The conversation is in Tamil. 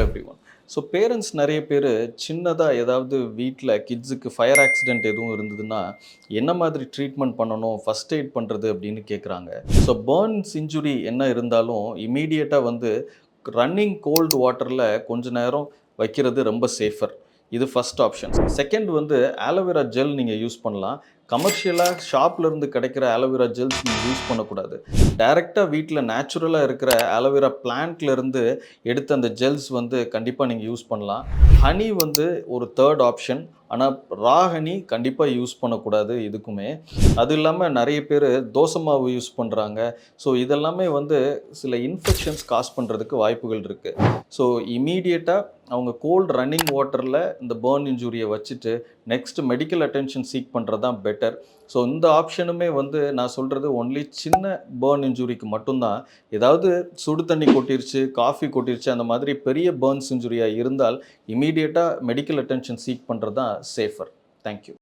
Hello everyone so parents நிறைய பேர் சின்னதாக ஏதாவது வீட்டில் கிட்ஸுக்கு ஃபயர் ஆக்சிடென்ட் எதுவும் இருந்ததுன்னா என்ன மாதிரி ட்ரீட்மெண்ட் பண்ணணும் ஃபஸ்ட் எய்ட் பண்ணுறது அப்படின்னு கேட்குறாங்க ஸோ பேர்ன்ஸ் இன்ஜுரி என்ன இருந்தாலும் இமீடியட்டாக வந்து ரன்னிங் கோல்டு வாட்டரில் கொஞ்ச நேரம் வைக்கிறது ரொம்ப சேஃபர் இது ஃபர்ஸ்ட் ஆப்ஷன் செகண்ட் வந்து ஆலோவேரா ஜெல் நீங்கள் யூஸ் பண்ணலாம். கமர்ஷியலாக ஷாப்லேருந்து கிடைக்கிற ஆலோவேரா ஜெல்ஸ் நீங்கள் யூஸ் பண்ணக்கூடாது. டைரெக்டாக வீட்டில் நேச்சுரலாக இருக்கிற ஆலோவேரா பிளான்ட்லேருந்து எடுத்த அந்த ஜெல்ஸ் வந்து கண்டிப்பாக நீங்கள் யூஸ் பண்ணலாம். ஹனி வந்து ஒரு தேர்ட் ஆப்ஷன் ஆனால் ரா ஹனி கண்டிப்பாக யூஸ் பண்ணக்கூடாது இதுக்குமே. அது இல்லாமல் நிறைய பேர் தோசை மாவு யூஸ் பண்ணுறாங்க ஸோ இதெல்லாமே வந்து சில இன்ஃபெக்ஷன்ஸ் காஸ் பண்ணுறதுக்கு வாய்ப்புகள் இருக்குது ஸோ இமீடியட்டாக அவங்க கோல்டு ரன்னிங் வாட்டரில் இந்த பேர்ன் இன்ஜூரியை வச்சுட்டு நெக்ஸ்ட் மெடிக்கல் அட்டென்ஷன் சீக் பண்ணுறது தான் பெட்டர் ஸோ இந்த ஆப்ஷனுமே வந்து நான் சொல்கிறது ஒன்லி சின்ன பேர்ன் இன்ஜுரிக்கு மட்டும்தான். ஏதாவது சுடு தண்ணி கொட்டிருச்சு காஃபி கொட்டிருச்சு அந்த மாதிரி பெரிய பேர்ன்ஸ் இன்ஜுரியாக இருந்தால் இமீடியட்டாக மெடிக்கல் அட்டென்ஷன் சீக் பண்ணுறது தான் சேஃபர் தேங்க்யூ